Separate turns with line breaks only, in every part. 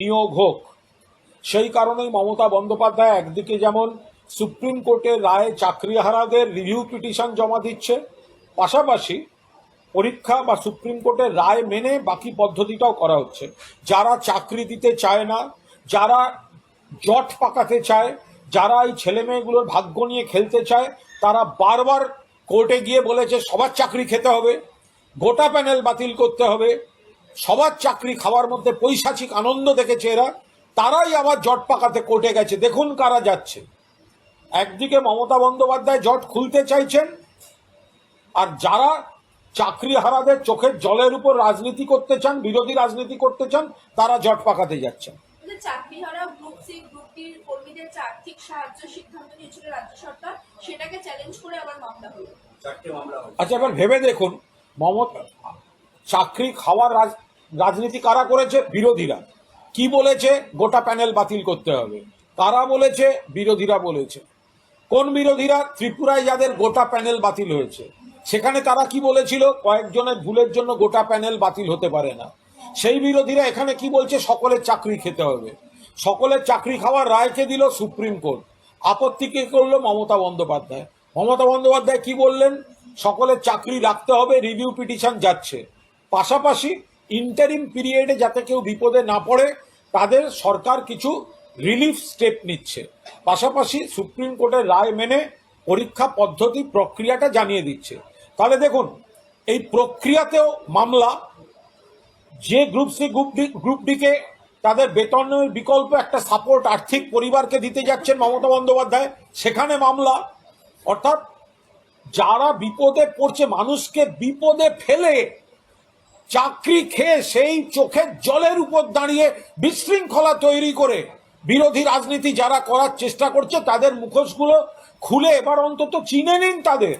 নিয়োগ হোক। সেই কারণেই মমতা বন্দ্যোপাধ্যায় একদিকে যেমন সুপ্রিম কোর্টের রায়ে চাকরিহারাদের রিভিউ পিটিশন জমা দিচ্ছে, পাশাপাশি পরীক্ষা বা সুপ্রিম কোর্টের রায় মেনে বাকি পদ্ধতিটাও করা হচ্ছে। যারা চাকরি দিতে চায় না, যারা জট পাকাতে চায়, যারা এই ছেলে মেয়েগুলোর ভাগ্য নিয়ে খেলতে চায়, তারা বারবার কোর্টে গিয়ে বলেছে, সবার চাকরি খেতে হবে, গোটা প্যানেল বাতিল করতে হবে। সবার চাকরি খাওয়ার মধ্যে পৈশাচিক আনন্দ দেখেছে এরা। তারাই আবার জট পাকাতে কোর্টে গেছে। দেখুন কারা যাচ্ছে। একদিকে মমতা বন্দ্যোপাধ্যায় জট খুলতে চাইছেন আর যারা চাকরি হারাদের চোখের জলের উপর রাজনীতি করতে চান বিরোধী রাজনীতি করতে চান তারা জট পাকাতে যাচ্ছেন।
চাকরিহারা গ্রুপ সি গ্রুপ কর্মীদের আর্থিক সাহায্য সিদ্ধান্ত নিয়েছিল রাজ্য সরকার। সেটাকে চ্যালেঞ্জ করে আবার মামলা হলো।
চারটে মামলা হয়েছে
আচ্ছা এবার ভেবে দেখুন মমতা চাকরি খাওয়ার রাজ- রাজনীতি কারা করেছে? বিরোধীরা। কি বলেছে? গোটা প্যানেল বাতিল করতে হবে। কারা বলেছে? বিরোধীরা বলেছে। কোন বিরোধীরা? ত্রিপুরায় যাদের গোটা প্যানেল বাতিল হয়েছে। সেখানে তারা কি বলেছিল? কয়েকজনের ভুলের জন্য গোটা প্যানেল বাতিল হতে পারে না। সেই বিরোধীরা এখানে কি বলছে? সকলের চাকরি খেতে হবে। সকলের চাকরি খাওয়ার রায়কে দিল? Supreme Court. আপত্তি কে করল? মমতা বন্দ্যোপাধ্যায়। মমতা বন্দ্যোপাধ্যায় কি বললেন? সকলের চাকরি রাখতে হবে, রিভিউ পিটিশন যাচ্ছে। পাশাপাশি ইন্টারিম পিরিয়ডে যাতে কেউ বিপদে না পড়ে, তাদের সরকার কিছু রিলিফ স্টেপ নিচ্ছে। পাশাপাশি সুপ্রিম কোর্টের রায় মেনে পরীক্ষা পদ্ধতি প্রক্রিয়াটা জানিয়ে দিচ্ছে। তাহলে দেখুন, এই প্রক্রিয়াতেও মামলা, যে group C group D group decay তাদের বেতনের বিকল্প একটা সাপোর্ট আর্থিক পরিবারকে দিতে যাচ্ছেন মমতা বন্দ্যোপাধ্যায়, সেখানে মামলা। অর্থাৎ যারা বিপদে পড়ছে, মানুষকে বিপদে ফেলে চাকরি খেয়ে সেই চোখের জলের উপর দাঁড়িয়ে বিশৃঙ্খলা তৈরি করে বিরোধী রাজনীতি যারা করার চেষ্টা করছে, তাদের মুখোশগুলো খুলে এবার অন্তত চিনে নিন তাদের।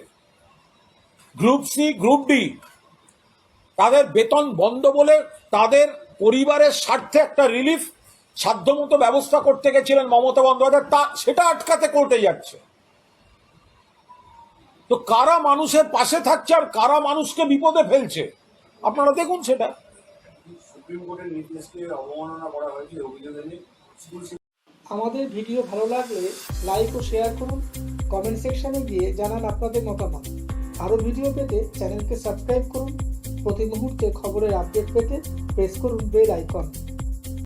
গ্রুপ সি, গ্রুপ ডি, তাদের বেতন বন্ধ বলে তাদের পরিবারের স্বার্থে একটা রিলিফ সাধ্যমতো ব্যবস্থা করতে গেছিলেন মমতা বন্দ্যোপাধ্যায়, তা সেটা আটকাতে করতে যাচ্ছে। তো কারা মানুষের পাশে থাকছে আর কারা মানুষকে বিপদে ফেলছে? আপনারা দেখুন সেটা।
সুপ্রিম কোর্টের নির্দেশকে অবমাননা করা হয়েছে অভিযোগ
আমাদের ভিডিও ভালো লাগলে লাইক ও শেয়ার করুন। কমেন্ট সেকশনে গিয়ে জানান আপনাদের মতামত। আরও ভিডিও পেতে চ্যানেলকে সাবস্ক্রাইব করুন। প্রতি মুহূর্তে খবরের আপডেট পেতে প্রেস করুন বেল আইকন।